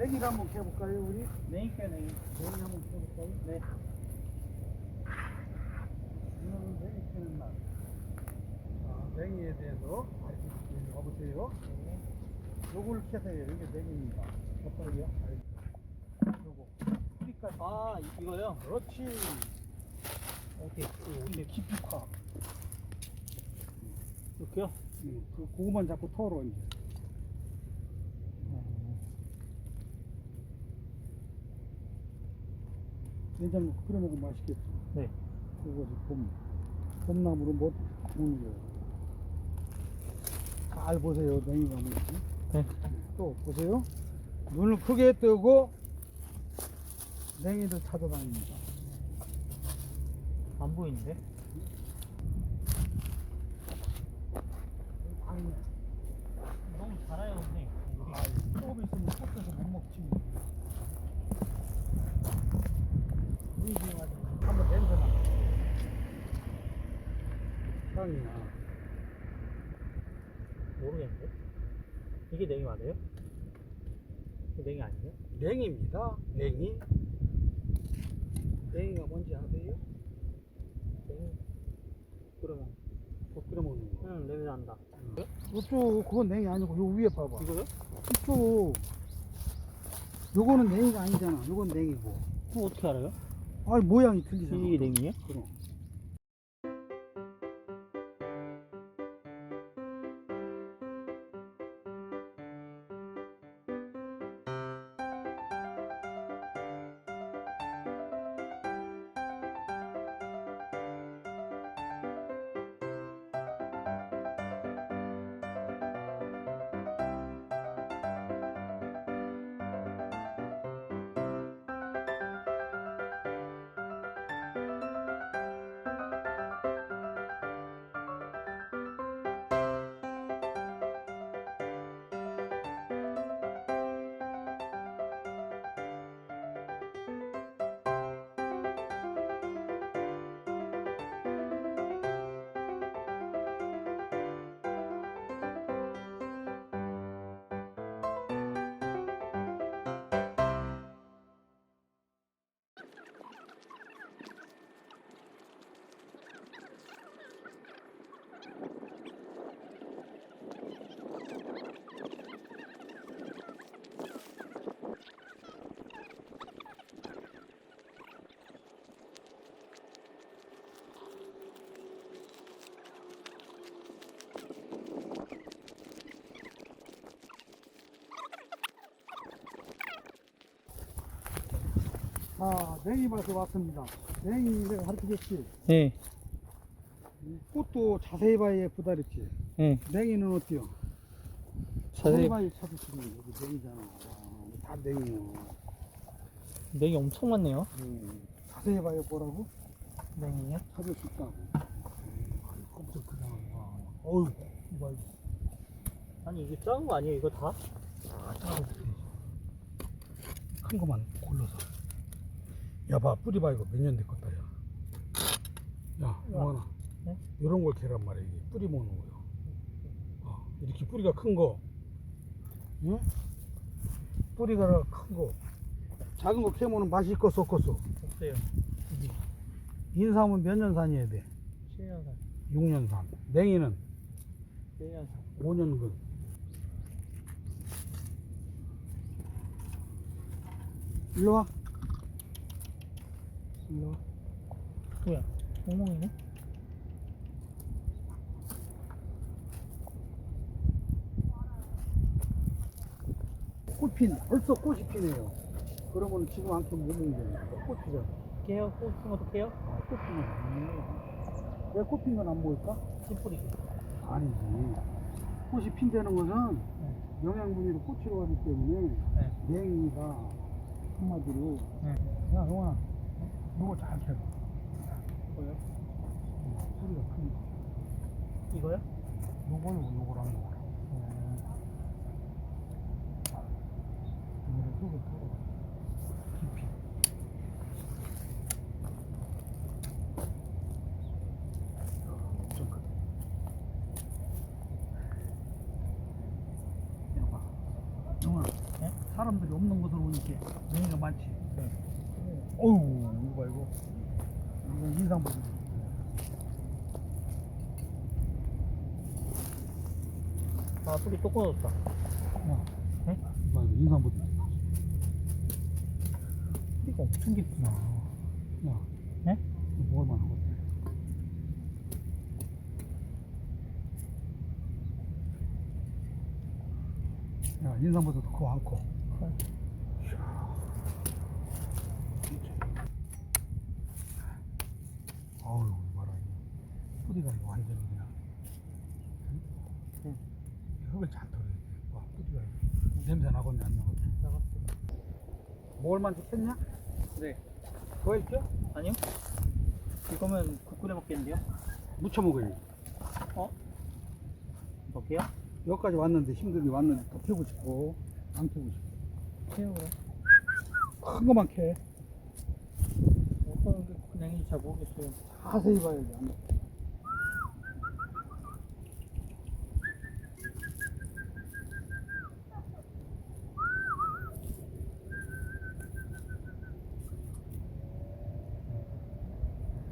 냉이를 한번 캐볼까요, 우리? 냉이 껴 냉이. 냉이 한번 캐볼까요? 네. 오늘은 냉이 캐는 날. 아, 냉이에 대해서 알려드리려고 와보세요. 요걸 캐세요. 이게 냉이입니다. 젓가락이요? 요거. 뿌리까지. 아 이- 이거요? 그렇지. 어디? 근데 깊이 파. 이렇게요? 응, 그 고구만 자꾸 털어, 이제. 된장 넣고 끓여 먹으면 맛있겠지. 네. 그것이 봄, 봄나무로 못 먹는 거예요. 잘 보세요, 냉이가 뭐지. 네. 또 보세요. 눈을 크게 뜨고 냉이를 찾아다닙니다. 안 보이는데? 너무 잘해요 선생님. 아, 조금 있으면 섞여서 못 먹지. 우리 집에 가서 한번 냄새나. 향이야. 모르겠는데? 이게 냉이 맞아요? 냉이 아니에요? 냉입니다. 냉이. 냉이가 뭔지 아세요? 냉이. 그러면 못 끓여 먹는 거. 응 냄새 난다. 이쪽 그건 냉이 아니고 요 위에 봐봐. 이거요? 이쪽 요거는 냉이가 아니잖아. 요건 냉이고. 그거 어떻게 알아요? 아 모양이 틀리잖아. 이게 냉이에요? 그럼. 아 냉이 맛에 왔습니다. 냉이 내가 가르치겠지. 네. 꽃도 자세히 봐야 예쁘다 그랬지. 네. 냉이는 어때요? 자세히 봐야 찾으시면 여기 냉이잖아. 와, 다 냉이요. 냉이 엄청 많네요. 음, 자세히 봐야 뭐라고? 냉이요? 찾을 수 있다고. 깜짝 그냥 와. 어휴, 이거 이거. 아니 이게 작은 거 아니에요 이거 다? 큰 거만 골라서. 야, 봐, 뿌리 봐, 이거 몇 년 됐겠다, 야. 야, 영환아. 네? 이런 걸 캐란 말이야, 이게. 뿌리 먹는 거요. 어, 이렇게 뿌리가 큰 거. 응? 뿌리가 큰 거. 작은 거 캐면 맛이 있겠어, 없겠어? 없어요. 인삼은 몇 년 산이어야 돼? 7년 산, 6년 산. 냉이는 1년 산. 5년근. 일로 와. 일로 와. 뭐야? 멍멍이네? 꽃 핀, 벌써 꽃이 피네요. 그러면 지금 안 피면 못 먹는다. 꽃 피잖아. 깨요? 꽃 같은 것도 깨요? 아, 꽃 피면 안 먹어. 내꽃 핀 건안 보일까? 씨뿌리. 아니지. 꽃이 핀다는 것은 네. 영양분으로 꽃으로 가기 때문에 네. 냉이가 한마디로 네. 야 영아 너가 잘 캐라 뭐요? 소리가 큰 거. 이거요? 요걸 요거랑 요거랑 음, 이거를 속에 털어 깊이 영아 네? 살아 사람들이 없는 곳으로 오니까 냉이가 많지. 네. 어우, 인상보드. 아, 뿌리 또 끊어졌다. 야, 네? 이거 인상보드. 뿌리가 엄청 깊구나. 야, 네? 먹을 만한 거 같아. 야, 인상보드도 커, 안 커. 커요. 이야, 진짜. 아우, 이거 봐라, 이거. 뿌리가 이거 완전히 그냥. 응? 응. 흙을 잘 털어야 돼. 와, 뿌리가. 냄새 나겠냐, 안 나겠냐. 나갔어. 먹을 만치 캤냐? 네. 더 있죠? 아니요? 이거면 국 끓여 먹겠는데요? 무쳐 먹어야지. 어? 먹게요? 여기까지 왔는데 힘들게 왔는데 더 피우고 싶고 안 피우고 싶고 해요, 그럼. 큰 거만 캐 그냥인지 잘 모르겠어요. 자세히 봐야지 안 돼.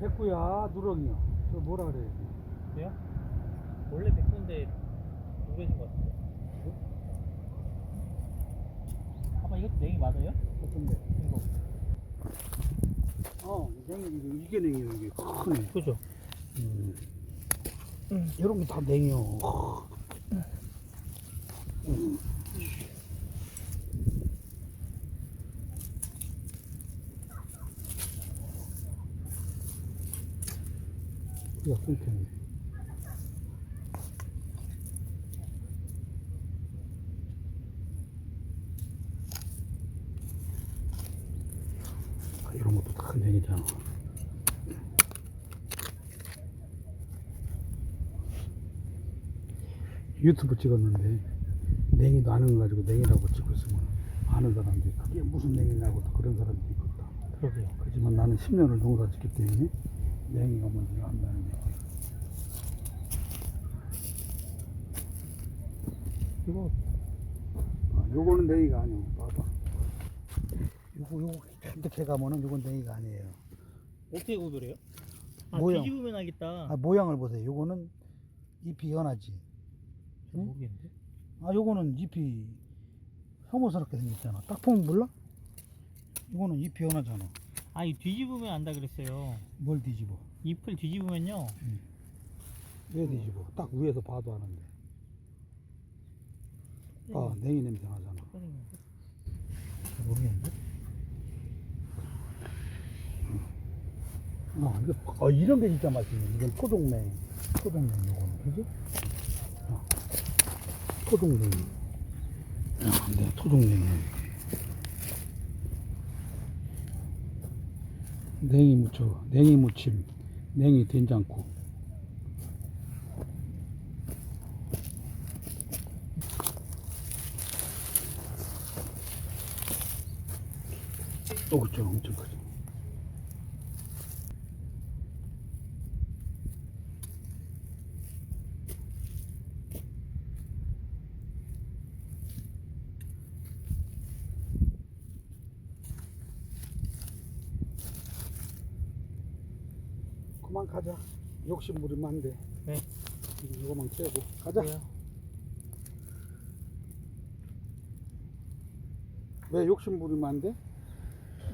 백구야 누렁이야 저 뭐라 그래 그래요? 원래 백분데 우겨진 것 같은데. 아빠 이것도 냉이 맞아요? 어떤데 이거. 어 냉이 이게 냉이야 이게 크네 그죠? 음. 음. 이런 게 다 냉이요 음. 이거 끊겼네 다 냉이잖아 유튜브 찍었는데 냉이도 거 가지고 냉이라고 찍고 있으면 아는 사람들이 그게 무슨 냉이냐고 또 그런 사람들이 있거든 그러게요. 그렇지만 나는 10년을 농사 짓기 때문에 냉이가 뭔지 안다는 게 이거 아, 요거는 냉이가 아니야 봐봐 요거 요거 이렇게 가면은 요건 냉이가 아니에요 어떻게 구별해요? 아, 모양. 뒤집으면 알겠다. 아 모양을 보세요 요거는 잎이 연하지 응? 모르겠는데. 아 요거는 잎이 혐오스럽게 생겼잖아 딱 보면 몰라? 이거는 잎이 연하잖아 아, 이 뒤집으면 안다 그랬어요. 뭘 뒤집어 잎을 뒤집으면요. 왜 뒤집어 딱 위에서 봐도 아는데 아 냉이 냄새 나잖아 모르겠는데. 아, 이거, 어, 이런 게 진짜 맛있네. 이건 토종냉. 토종냉, 요거는. 그지? 어. 토종냉. 아, 네, 토종냉이야, 이게. 냉이 무쳐, 냉이 무침, 냉이 된장국. 어, 그쵸, 엄청 크죠. 그만 가자. 욕심 부리면 안 돼. 네. 이거만 째고. 가자. 그래요? 왜 욕심 부리면 안 돼?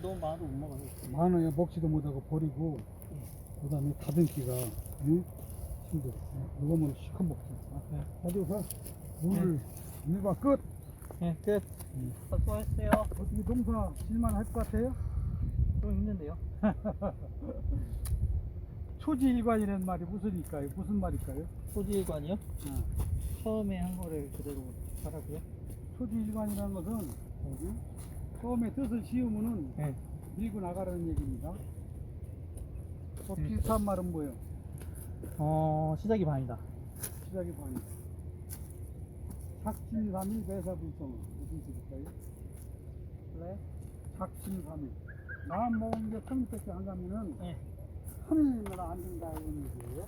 너무 많아도 못 먹어요. 많아야 먹지도 못하고 버리고, 그 다음에 다듬기가, 응? 힘들어. 이거면 시커 먹지. 네. 가지고 가. 물을, 일과 끝. 네, 끝. 음. 아, 수고하셨어요. 어떻게 농사 질만 할 것 같아요? 좀 힘든데요. 초지일관이라는 말이 무슨일까요? 무슨 말일까요? 소지일관이요? 어. 처음에 한 거를 그대로 하라고요? 초지일관이라는 것은 응? 처음에 뜻을 씌우면은 네. 밀고 나가라는 얘기입니다. 또 음. 비슷한 말은 뭐예요? 어, 시작이 반이다. 시작이 반이. 작심삼일 배사불성 무슨 뜻일까요? 그래? 작심삼일. 마음 먹은 게 3일밖에 안 가면은 네. 3일이나 안 된다 이런 얘기예요.